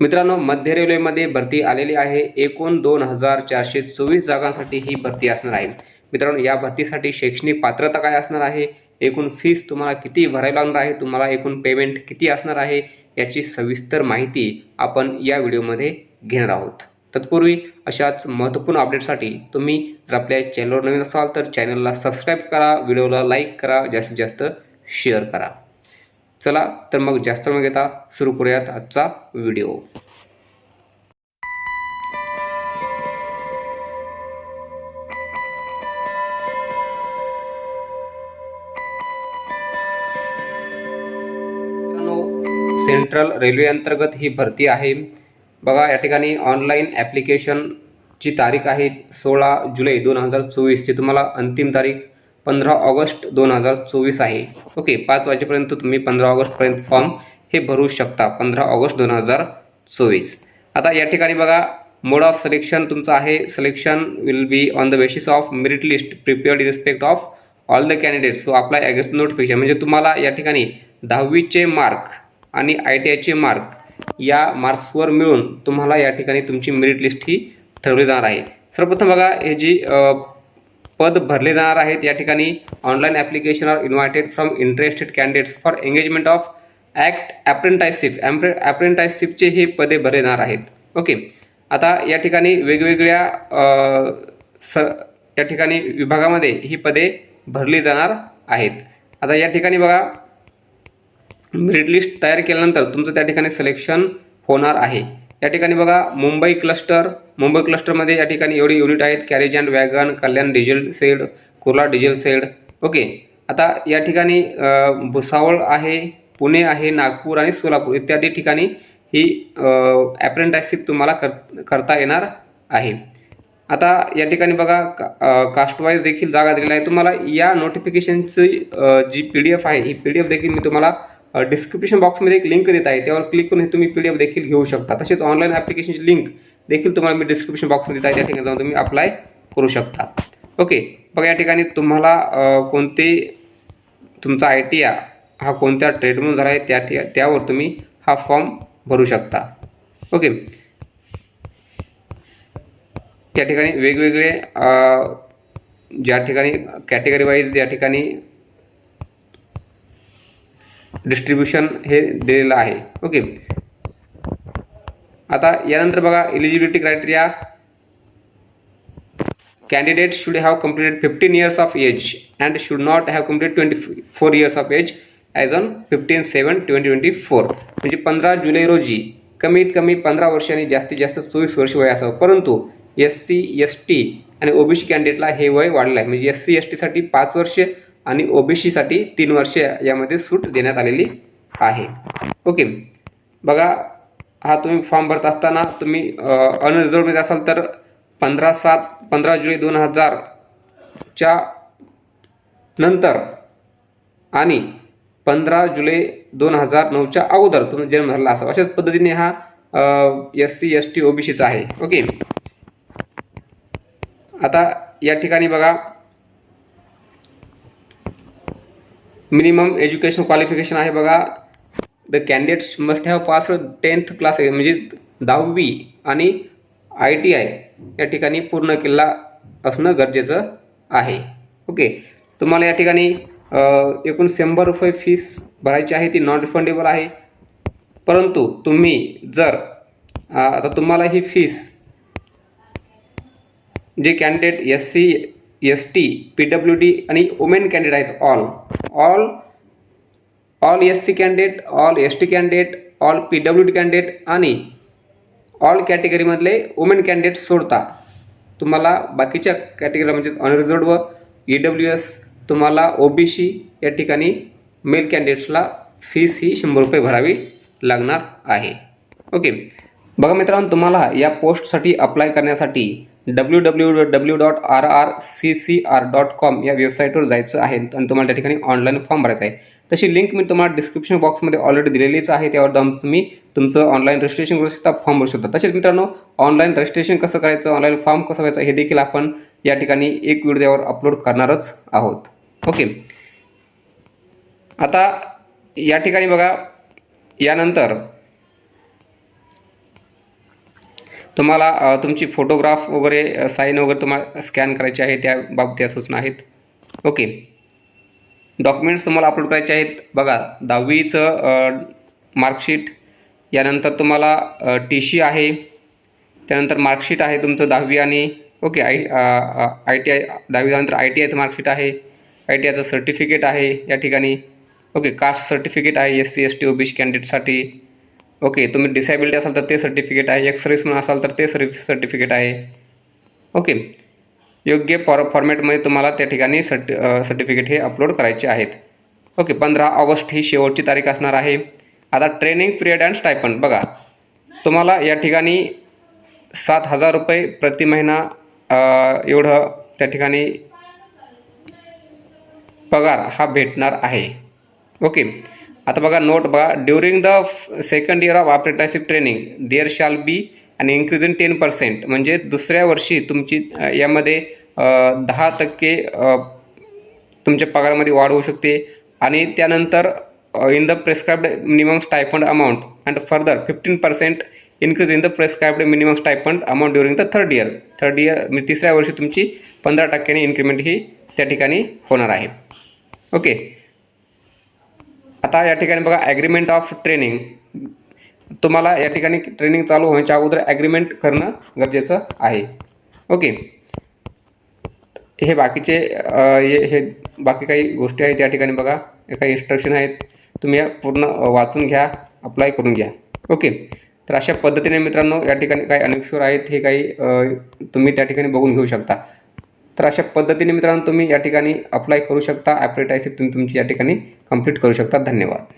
मित्रांनो मध्य रेल्वेमध्ये भरती आलेली आहे. एकूण दोन हजार चारशे चोवीस जागांसाठी ही भरती असणार आहे. मित्रांनो या भरतीसाठी शैक्षणिक पात्रता काय असणार आहे? एकूण फीस तुम्हाला किती भरायला लागणार आहे? तुम्हाला एकूण पेमेंट किती असणार आहे? याची सविस्तर माहिती आपण या व्हिडिओमध्ये घेणार आहोत. तत्पूर्वी अशाच महत्त्वपूर्ण अपडेटसाठी तुम्ही जर आपल्या चॅनलवर नवीन असाल तर चॅनलला सबस्क्राईब करा व्हिडिओला लाईक करा जास्तीत जास्त शेअर करा. चला तर मग जास्त न घेता सुरू करूयात आजचा व्हिडिओ. सेंट्रल रेल्वे अंतर्गत ही भरती आहे. बघा या ठिकाणी ऑनलाईन ॲप्लिकेशनची तारीख आहे सोळा जुलै दोन हजार चोवीसची तुम्हाला अंतिम तारीख पंधरा ऑगस्ट दोन हजार चोवीस आहे. ओके पाच वाजेपर्यंत तुम्ही पंधरा ऑगस्टपर्यंत फॉर्म हे भरू शकता पंधरा ऑगस्ट दोन हजार चोवीस. आता या ठिकाणी बघा मोड ऑफ सिलेक्शन तुमचं आहे. Selection will be on the basis of merit list prepared in respect of all the candidates so apply against notification म्हणजे तुम्हाला या ठिकाणी दहावीचे मार्क आणि आय टी आयचे मार्क या मार्क्सवर मिळून तुम्हाला या ठिकाणी तुमची मेरिट लिस्ट ही ठरवली जाणार आहे. सर्वप्रथम बघा हे जी पद भरले जाणार आहेत. या ठिकाणी online application are invited from interested candidates for engagement of act apprenticeship ॲम्प्रे ॲप्रेंटाईशिपचे हे पदे भरले जाणार आहेत. ओके आता या ठिकाणी वेगवेगळ्या स या ठिकाणी विभागामध्ये ही पदे भरली जाणार आहेत. आता या ठिकाणी बघा मेरिट लिस्ट तयार केल्यानंतर तुमचं त्या ठिकाणी सिलेक्शन होणार आहे. या ठिकाणी बघा मुंबई क्लस्टर. मुंबई क्लस्टरमध्ये या ठिकाणी एवढी युनिट आहेत. Carriage and wagon Kalyan diesel shed Kurla diesel shed okay आता या ठिकाणी भुसावळ आहे पुणे आहे नागपूर आणि सोलापूर इत्यादी ठिकाणी ही ॲप्रेंटायसिप तुम्हाला कर करता येणार आहे. आता या ठिकाणी बघा कास्टवाईज देखील जागा दिलेला आहे. तुम्हाला या नोटिफिकेशनची जी पी डी एफ आहे ही पी डी एफ देखील मी तुम्हाला डिस्क्रिप्शन बॉक्समध्ये एक लिंक देत आहे. त्यावर क्लिक करून हे तुम्ही पी डी एफ देखील घेऊ शकता. तसेच ऑनलाईन ॲप्लिकेशनची लिंक देखील तुम्हाला मी डिस्क्रिप्शन बॉक्समध्ये देत आहे. त्या ठिकाणी जाऊन तुम्ही अप्लाय करू शकता. ओके बघा या ठिकाणी तुम्हाला कोणते तुमचा आय टी हा कोणत्या ट्रेडमधून झाला आहे त्या ठि- त्यावर तुम्ही हा फॉर्म भरू शकता. ओके या ठिकाणी वेगवेगळे ज्या ठिकाणी कॅटेगरी वाईज या ठिकाणी डिस्ट्रीब्युशन हे दिलेलं आहे. ओके. आता यानंतर बघा eligibility criteria candidate should have completed fifteen years of age and should not have complete twenty four years of age as on fifteen seven twenty twenty four म्हणजे पंधरा जुलै रोजी कमीत कमी पंधरा वर्ष आणि जास्तीत जास्त चोवीस वर्ष वय असावं. परंतु एस सी एस टी आणि ओबीसी कॅन्डिडेटला हे वय वाढलं आहे म्हणजे एस सी एस टीसाठी पाच वर्ष आणि ओबीसीसाठी तीन वर्ष यामध्ये सूट देण्यात आलेली आहे. ओके. बघा हा तुम्ही फॉर्म भरत असताना तुम्ही अनरिझर्वमध्ये असाल तर पंधरा सात पंधरा जुलै दोन हजारच्या नंतर आणि पंधरा जुलै दोन हजार नऊच्या अगोदर तुमचा जन्म झाला असावा. अशाच पद्धतीने हा एस सी एस टी ओबीसीचा आहे. ओके. आता या ठिकाणी बघा मिनिमम एज्युकेशन क्वालिफिकेशन आहे बघा. The candidates must have pass tenth class म्हणजे दहावी आणि आय टी आय या ठिकाणी पूर्ण केला असणं गरजेचं आहे. ओके तुम्हाला या ठिकाणी एकूण शंभर रुपये फीस भरायची आहे. ती नॉन रिफंडेबल आहे. परंतु तुम्ही जर आता तुम्हाला ही फीस जे candidate S C S T P W D आणि वुमेन कॅन्डिडेट आहेत all all all S C candidate all S T candidate all P W D candidate आणि ऑल कॅटेगरीमधले वुमेन कॅन्डिडेट सोडता. तुम्हाला बाकीच्या कॅटेगरी म्हणजे अनरिझर्ड व ई डब्ल्यू एस तुम्हाला ओ बी सी या ठिकाणी मेल कॅन्डिडेट्सला फीस ही शंभर रुपये भरावी लागणार आहे. ओके बघा मित्रांनो तुम्हाला या पोस्टसाठी अप्लाय करण्यासाठी W W W dot R R C C R dot com या वेबसाईटवर जायचं आहे आणि तुम्हाला त्या ठिकाणी ऑनलाईन फॉर्म भरायचा आहे. तशी लिंक मी तुम्हाला डिस्क्रिप्शन बॉक्समध्ये ऑलरेडी दिलेलीच आहे. त्यावर जाऊन तुम्ही तुमचं ऑनलाईन रजिस्ट्रेशन करू शकता फॉर्म भरू शकता. तसेच मित्रांनो ऑनलाईन रजिस्ट्रेशन कसं करायचं ऑनलाईन फॉर्म कसं भरायचं हे देखील आपण या ठिकाणी एक व्हिडिओ त्यावर अपलोड करणारच आहोत. ओके आता या ठिकाणी बघा यानंतर तुम्हाला तुमची फोटोग्राफ वगैरे साईन वगैरे तुम्हाला स्कॅन करायची आहे त्या बाबतीत या सूचना आहेत. ओके. डॉक्युमेंट्स तुम्हाला अपलोड करायचे आहेत. बघा दहावीचं मार्कशीट यानंतर तुम्हाला टी सी आहे त्यानंतर मार्कशीट आहे तुमचं दहावी आणि okay I I T I दहावीनंतर आय टी आयचं मार्कशीट आहे आय टी आयचं सर्टिफिकेट आहे या ठिकाणी. ओके कास्ट सर्टिफिकेट आहे S C S T O B C कॅन्डिडेटसाठी. Okay तुम्ही डिसॅबिलिटी असाल तर ते सर्टिफिकेट आहे एक्स म्हणून असाल तर ते सर्विस सर्टिफिकेट आहे. ओके योग्य फॉर फॉर्मॅटमध्ये तुम्हाला त्या ठिकाणी सर्टि सर्टिफिकेट हे अपलोड करायचे आहेत. ओके पंधरा ऑगस्ट ही शेवटची तारीख असणार आहे. आता ट्रेनिंग पिरियड अँड स्टायपंड बघा तुम्हाला या ठिकाणी सात हजार रुपये प्रति महिना एवढं त्या ठिकाणी पगार हा भेटणार आहे. ओके आता बघा नोट बघा. During the second year of apprenticeship training there shall be आणि इन्क्रीज इन टेन पर्सेंट म्हणजे दुसऱ्या वर्षी तुमची यामध्ये दहा टक्के तुमच्या पगारामध्ये वाढ होऊ शकते. आणि त्यानंतर in the prescribed minimum stipend amount and further fifteen percent increase in the prescribed minimum stipend amount during the third year third year म्हणजे तिसऱ्या वर्षी तुमची पंधरा टक्क्याने इन्क्रीमेंट ही त्या ठिकाणी होणार आहे. ओके आता या ठिकाणी बघा ॲग्रीमेंट ऑफ ट्रेनिंग तुम्हाला या ठिकाणी ट्रेनिंग चालू होण्याच्या अगोदर ॲग्रीमेंट करणं गरजेचं आहे. ओके हे बाकीचे हे हे बाकी काही गोष्टी आहेत या ठिकाणी बघा. हे काही इन्स्ट्रक्शन आहेत. तुम्ही पूर्ण वाचून घ्या अप्लाय करून घ्या. ओके तर अशा पद्धतीने मित्रांनो या ठिकाणी काही अनेक्षर आहेत. हे काही तुम्ही त्या ठिकाणी बघून घेऊ शकता. तर अशा पद्धतीने मित्रांनो तुम्ही या ठिकाणी अप्लाय करू शकता. ॲप्रेटायसिप तुम्ही तुमची या ठिकाणी कंप्लीट करू शकता. धन्यवाद.